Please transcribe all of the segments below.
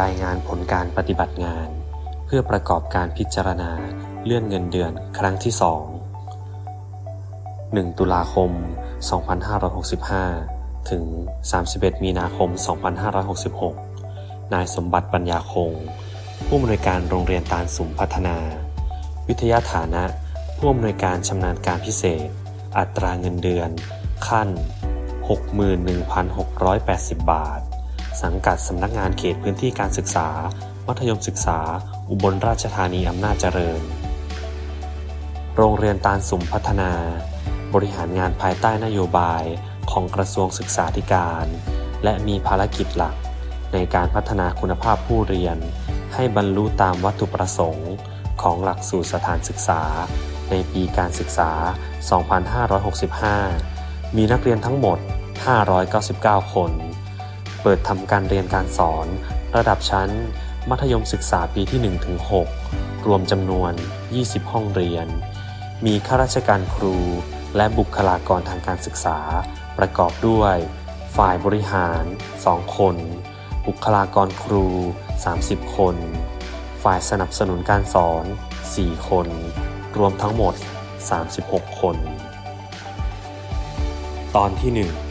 รายงานผลการปฏิบัติงาน เพื่อประกอบการพิจารณาเลื่อนเงินเดือนครั้งที่ 2 1 ตุลาคม 2565 ถึง 31 มีนาคม 2566 นายสมบัติปัญญาคง ผู้อำนวยการโรงเรียนตาลสุมพัฒนา วิทยาฐานะ ผู้อำนวยการชำนาญการพิเศษ อัตราเงินเดือน ขั้น 61,680 บาท สังกัดสำนักงานเขตพื้นที่การศึกษา มัธยมศึกษา อุบลราชธานีอำนาจเจริญ โรงเรียนตาลสุมพัฒนา บริหารงานภายใต้นโยบายของกระทรวงศึกษาธิการ และมีภารกิจหลัก ในการพัฒนาคุณภาพผู้เรียน ให้บรรลุตามวัตถุประสงค์ ของหลักสูตรสถานศึกษา ในปีการศึกษา 2565 มีนักเรียนทั้งหมด 599 คน เปิดทำการเรียนการสอน ระดับชั้น มัธยมศึกษาปีที่ 1-6 รวมจำนวน 20 ห้องเรียน มีข้าราชการครู และบุคลากรทางการศึกษา ประกอบด้วย ฝ่ายบริหาร 2 คน บุคลากรครู 30 คน ฝ่ายสนับสนุนการสอน 4 คน รวมทั้งหมด 36 คน ตอนที่ 1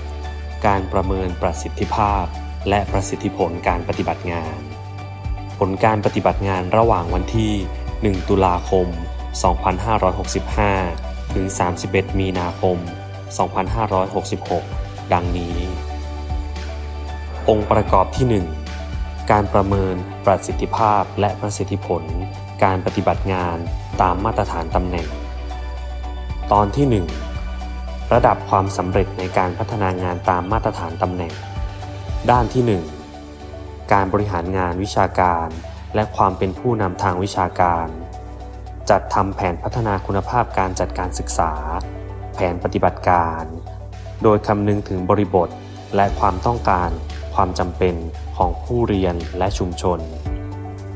การประเมินประสิทธิภาพ และประสิทธิผลการปฏิบัติงาน ผลการปฏิบัติงานระหว่างวันที่ 1 ตุลาคม 2565 ถึง 31 มีนาคม 2566 ดังนี้ องค์ประกอบที่ 1 การประเมินประสิทธิภาพและประสิทธิผลการปฏิบัติงานตามมาตรฐานตำแหน่ง ตอนที่ 1 ระดับความสำเร็จในการพัฒนางานตามมาตรฐานตำแหน่ง ด้านที่ 1 การบริหารงานวิชาการ และความเป็นผู้นำทางวิชาการ จัดทำแผนพัฒนาคุณภาพการจัดการศึกษา แผนปฏิบัติการ โดยคำนึงถึงบริบท และความต้องการ ความจำเป็นของผู้เรียนและชุมชน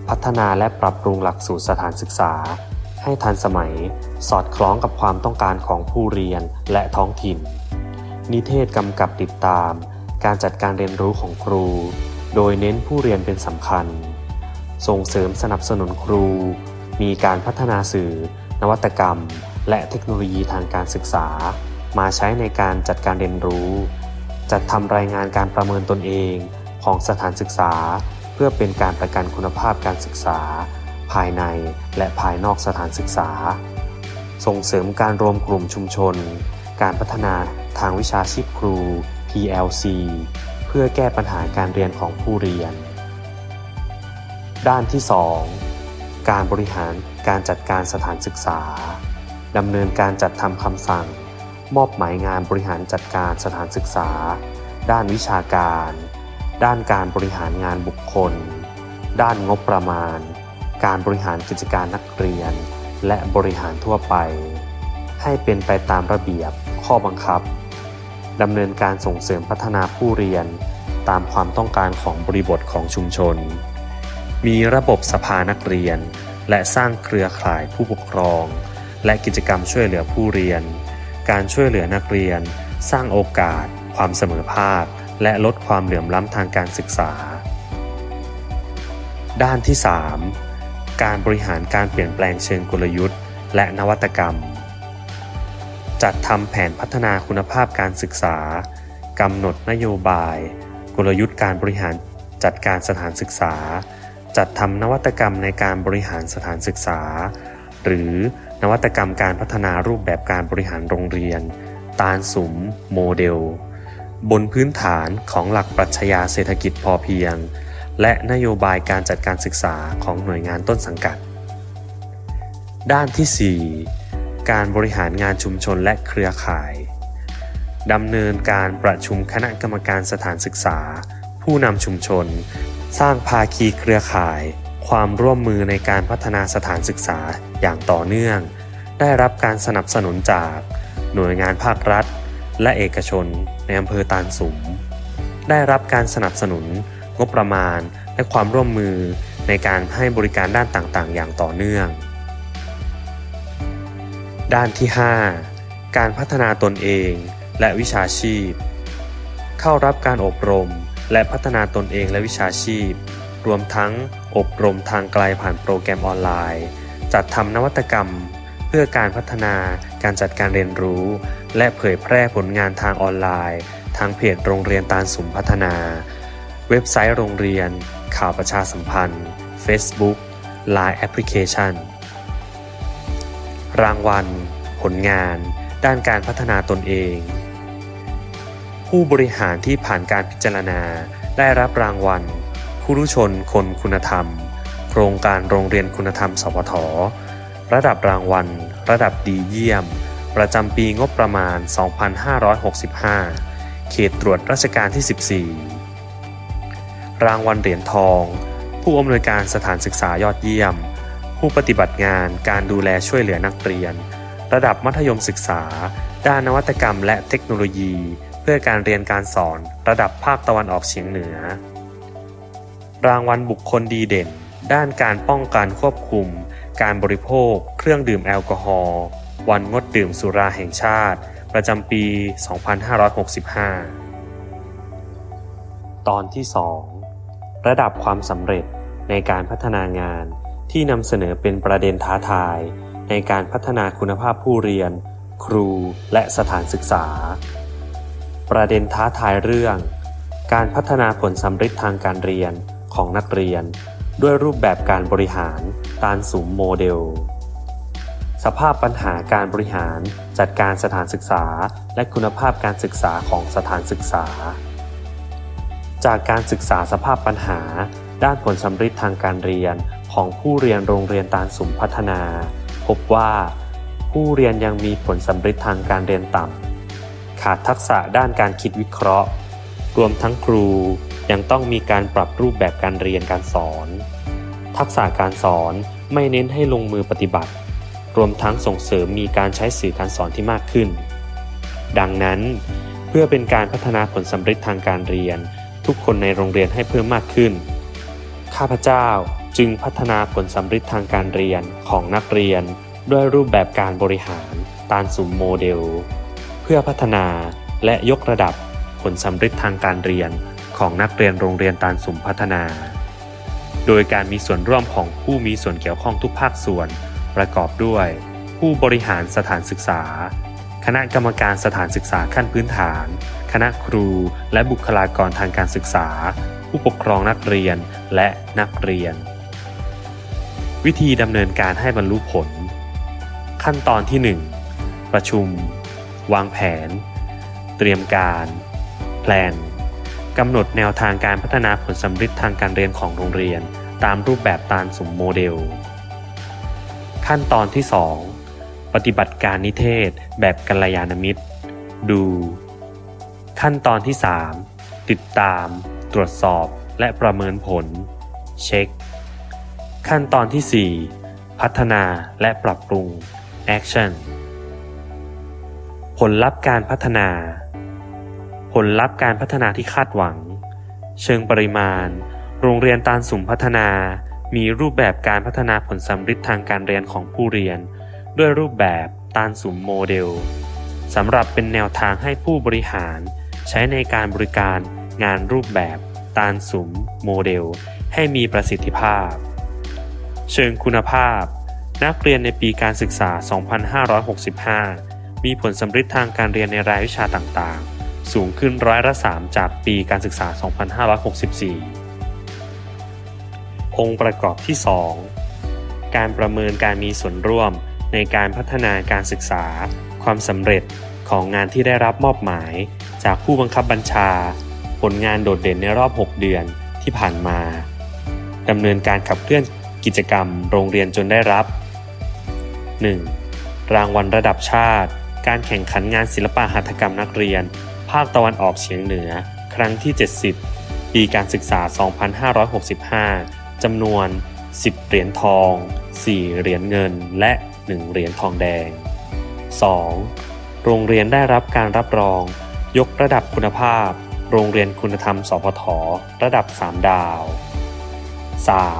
พัฒนาและปรับปรุงหลักสูตรสถานศึกษา ให้ทันสมัย สอดคล้องกับความต้องการของผู้เรียนและท้องถิ่น นิเทศกำกับติดตาม การจัดการเรียนรู้ของครู โดยเน้นผู้เรียนเป็นสำคัญ ส่งเสริมสนับสนุนครู มีการพัฒนาสื่อ นวัตกรรม และเทคโนโลยีทางการศึกษา มาใช้ในการจัดการเรียนรู้ จัดทำรายงานการประเมินตนเองของสถานศึกษา เพื่อเป็นการประกันคุณภาพการศึกษา ภายในและภายนอกสถานศึกษา ส่งเสริมการรวมกลุ่มชุมชน การพัฒนาทางวิชาชีพครู PLC เพื่อแก้ปัญหาการเรียนของผู้เรียน ด้านที่ 2 การบริหารการจัดการสถานศึกษาดำเนินการจัดทำคำสั่ง มอบหมายงานบริหารจัดการสถานศึกษา ด้านวิชาการ ด้านการบริหารงานบุคคล ด้านงบประมาณ การบริหารกิจการนักเรียน และบริหารทั่วไป ให้เป็นไปตามระเบียบข้อบังคับดำเนินการส่งเสริมพัฒนาผู้เรียนตามความต้องการของบริบทของชุมชน มีระบบสภานักเรียน และสร้างเครือข่ายผู้ปกครอง และกิจกรรมช่วยเหลือผู้เรียน การช่วยเหลือนักเรียน สร้างโอกาส ความเสมอภาค และลดความเหลื่อมล้ำทางการศึกษา ด้านที่ 3 การบริหารการเปลี่ยนแปลงเชิงกลยุทธ์ และนวัตกรรม จัดทำแผนพัฒนาคุณภาพการศึกษากำหนดนโยบาย กลยุทธ์การบริหารจัดการสถานศึกษา จัดทำนวัตกรรมในการบริหารสถานศึกษา หรือนวัตกรรมการพัฒนารูปแบบการบริหารโรงเรียน ตาลสุม โมเดล บนพื้นฐานของหลักปรัชญาเศรษฐกิจพอเพียง และนโยบายการจัดการศึกษาของหน่วยงานต้นสังกัด ด้านที่ 4 การบริหารงานชุมชนและเครือข่ายดำเนินการประชุมคณะกรรมการสถานศึกษา ผู้นำชุมชน สร้างภาคีเครือข่าย ความร่วมมือในการพัฒนาสถานศึกษาอย่างต่อเนื่อง ได้รับการสนับสนุนจากหน่วยงานภาครัฐ และเอกชนในอำเภอตาลสุม ได้รับการสนับสนุน งบประมาณ และความร่วมมือในการให้บริการด้านต่างๆ อย่างต่อเนื่อง ด้านที่ 5 การพัฒนาตนเองและวิชาชีพ เข้ารับการอบรมและพัฒนาตนเองและวิชาชีพ รวมทั้งอบรมทางไกลผ่านโปรแกรมออนไลน์ จัดทำนวัตกรรม เพื่อการพัฒนาการจัดการเรียนรู้ และเผยแพร่ผลงานทางออนไลน์ ทางเพจโรงเรียนตาลสุมพัฒนา เว็บไซต์โรงเรียน ข่าวประชาสัมพันธ์ Facebook Line Application รางวัล ผลงาน ด้านการพัฒนาตนเอง ผู้บริหารที่ผ่านการพิจารณาได้รับรางวัลผู้รู้ชนคนคุณธรรม โครงการโรงเรียนคุณธรรมสพทระดับรางวัล ระดับดีเยี่ยม ประจำปีงบประมาณ 2565 เขตตรวจราชการที่ 14 รางวัลเหรียญทอง ผู้อำนวยการสถานศึกษายอดเยี่ยม ผู้ปฏิบัติงานการดูแลช่วยเหลือนักเรียน ระดับมัธยมศึกษา ด้านนวัตกรรมและเทคโนโลยี เพื่อการเรียนการสอนระดับภาคตะวันออกเฉียงเหนือ รางวัลบุคคลดีเด่น ด้านการป้องกันควบคุม การบริโภค เครื่องดื่มแอลกอฮอล์วันงดดื่มสุราแห่งชาติ ประจำปี 2565 ตอนที่ 2 ระดับความสำเร็จในการพัฒนางานที่นำเสนอเป็นประเด็นท้าทาย ในการพัฒนาคุณภาพผู้เรียน ครูและสถานศึกษา ประเด็นท้าทายเรื่อง การพัฒนาผลสำเร็จทางการเรียนของนักเรียน ด้วยรูปแบบการบริหารตานสุมโมเดล สภาพปัญหาการบริหารจัดการสถานศึกษา และคุณภาพการศึกษาของสถานศึกษา จากการศึกษาสภาพปัญหา ด้านผลสำเร็จทางการเรียนของผู้เรียนโรงเรียนตาลสุมพัฒนา พบว่า ผู้เรียนยังมีผลสำเร็จทางการเรียนต่ำขาดทักษะด้านการคิดวิเคราะห์ รวมทั้งครูยังต้องมีการปรับรูปแบบการเรียนการสอน ทักษะการสอนไม่เน้นให้ลงมือปฏิบัติ รวมทั้งส่งเสริมมีการใช้สื่อการสอนที่มากขึ้น ดังนั้น เพื่อเป็นการพัฒนาผลสำเร็จทางการเรียน ทุกคนในโรงเรียนให้เพิ่มมากขึ้น ข้าพเจ้าจึงพัฒนาผลสำเร็จทางการเรียนของนักเรียน ด้วยรูปแบบการบริหารตานสุมโมเดล เพื่อพัฒนาและยกระดับผลสำเร็จทางการเรียนของนักเรียนโรงเรียนตานสุมพัฒนา โดยการมีส่วนร่วมของผู้มีส่วนเกี่ยวข้องทุกภาคส่วน ประกอบด้วย ผู้บริหารสถานศึกษา คณะกรรมการสถานศึกษาขั้นพื้นฐาน คณะครู และบุคลากรทางการศึกษา ผู้ปกครองนักเรียนและนักเรียน วิธีดำเนินการให้บรรลุผล ขั้นตอนที่ 1 ประชุม วางแผน เตรียมการ แพลนกำหนดแนวทางการพัฒนาผลสำเร็จทางการเรียนของโรงเรียน ตามรูปแบบตามสมโมเดล ขั้นตอนที่ 2 ปฏิบัติการนิเทศแบบกัลยาณมิตร ดู ขั้นตอนที่ 3 ติดตาม ตรวจสอบและประเมินผล เช็ค ขั้นตอนที่ 4 พัฒนาและปรับปรุง Action ผลลัพธ์การพัฒนา ผลลัพธ์การพัฒนาที่คาดหวัง เชิงปริมาณ โรงเรียนตาลสุมพัฒนา มีรูปแบบการพัฒนาผลสำเร็จทางการเรียนของผู้เรียน ด้วยรูปแบบตาลสุมโมเดลสำหรับเป็นแนวทางให้ผู้บริหาร ใช้ในการบริการงานรูปแบบตาลสุมโมเดล ให้มีประสิทธิภาพ เชิงคุณภาพ นักเรียนในปีการศึกษา 2565 มีผลสำเร็จทางการเรียนในรายวิชาต่างๆ สูงขึ้นร้อยละ 3 จากปีการศึกษา 2564 องค์ประกอบที่ 2 การประเมินการมีส่วนร่วมในการพัฒนาการศึกษา ความสำเร็จ ของงานที่ได้รับมอบหมาย จากผู้บังคับบัญชา ผลงานโดดเด่นในรอบ 6 เดือนที่ผ่านมาดำเนินการขับเคลื่อนกิจกรรมโรงเรียนจนได้รับ 1. รางวัลระดับชาติ การแข่งขันงานศิลปะหัตถกรรมนักเรียน ภาคตะวันออกเฉียงเหนือ ครั้งที่ 70 ปีการศึกษา 2565 จำนวน 10 เหรียญทอง 4 เหรียญเงิน และ 1 เหรียญทองแดง 2. โรงเรียนได้รับการรับรอง ยกระดับคุณภาพ โรงเรียนคุณธรรม สพท ระดับ 3 ดาว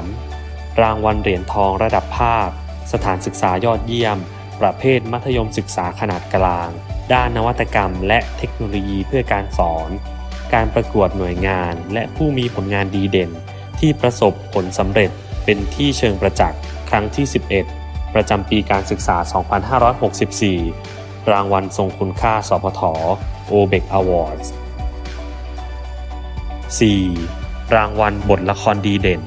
3. รางวัลเหรียญทองระดับภาค สถานศึกษายอดเยี่ยม ประเภทมัธยมศึกษาขนาดกลาง ด้านนวัตกรรมและเทคโนโลยีเพื่อการสอน การประกวดหน่วยงานและผู้มีผลงานดีเด่น ที่ประสบผลสำเร็จเป็นที่เชิงประจักษ์ครั้งที่ 11 ประจำปีการศึกษา 2564 รางวัลทรงคุณค่าสพท o b e c Awards 4. รางวัลบทละครดีเด่น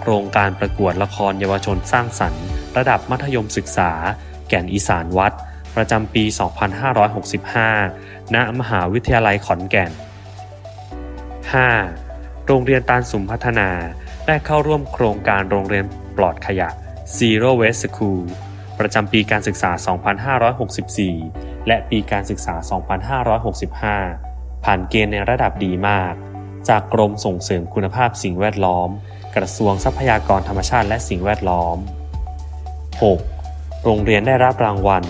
โครงการประกวดละครเยาวชนสร้างสรรค์ ระดับมัธยมศึกษา แก่นอีสานวัด ประจำปี 2565 ณ มหาวิทยาลัยขอนแก่น 5. โรงเรียนตาลสุมพัฒนา ได้เข้าร่วมโครงการโรงเรียนปลอดขยะ Zero Waste School ประจำปีการศึกษา 2564 และปีการศึกษา 2565 ผ่านเกณฑ์ในระดับดีมาก จากกรมส่งเสริมคุณภาพสิ่งแวดล้อม กระทรวงทรัพยากรธรรมชาติและสิ่งแวดล้อม 6. โรงเรียนได้รับรางวัล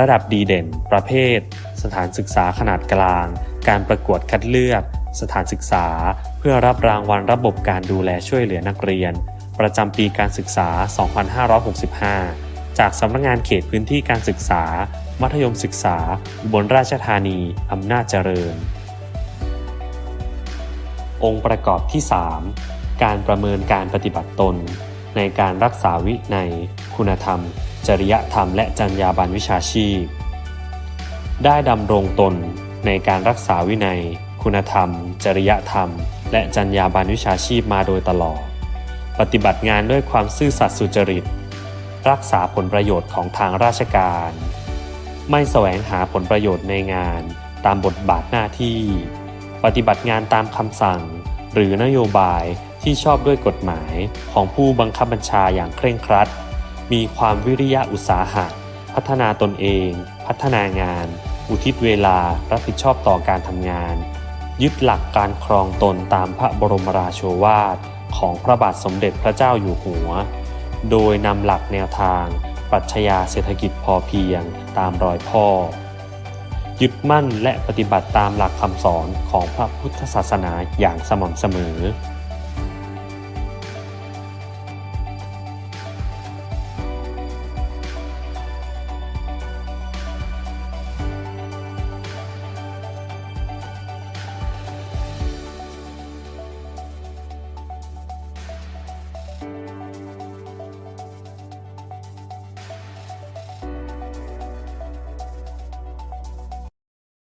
ระดับดีเด่น ประเภท สถานศึกษาขนาดกลาง การประกวดคัดเลือก สถานศึกษา เพื่อรับรางวัลระบบการดูแลช่วยเหลือนักเรียน ประจำปีการศึกษา 2565 จากสำนักงานเขตพื้นที่การศึกษา มัธยมศึกษา อุบลราชธานี อำนาจเจริญ องค์ประกอบที่ 3 การประเมินการปฏิบัติตน ในการรักษาวินัยคุณธรรม จริยธรรม และจรรยาบรรณวิชาชีพ ได้ดำรงตนในการรักษาวินัย คุณธรรม จริยธรรม และจรรยาบรรณวิชาชีพมาโดยตลอด ปฏิบัติงานด้วยความซื่อสัตย์สุจริต รักษาผลประโยชน์ของทางราชการ ไม่แสวงหาผลประโยชน์ในงานตามบทบาทหน้าที่ ปฏิบัติงานตามคำสั่ง หรือนโยบายที่ชอบด้วยกฎหมายของผู้บังคับบัญชาอย่างเคร่งครัด มีความวิริยะอุตสาหะ พัฒนาตนเอง พัฒนางาน อุทิศเวลารับผิดชอบต่อการทำงาน ยึดหลักการครองตนตามพระบรมราโชวาทของพระบาทสมเด็จพระเจ้าอยู่หัว โดยนำหลักแนวทาง ปรัชญาเศรษฐกิจพอเพียงตามรอยพ่อ ยึดมั่นและปฏิบัติตามหลักคำสอนของพระพุทธศาสนาอย่างสม่ำเสมอ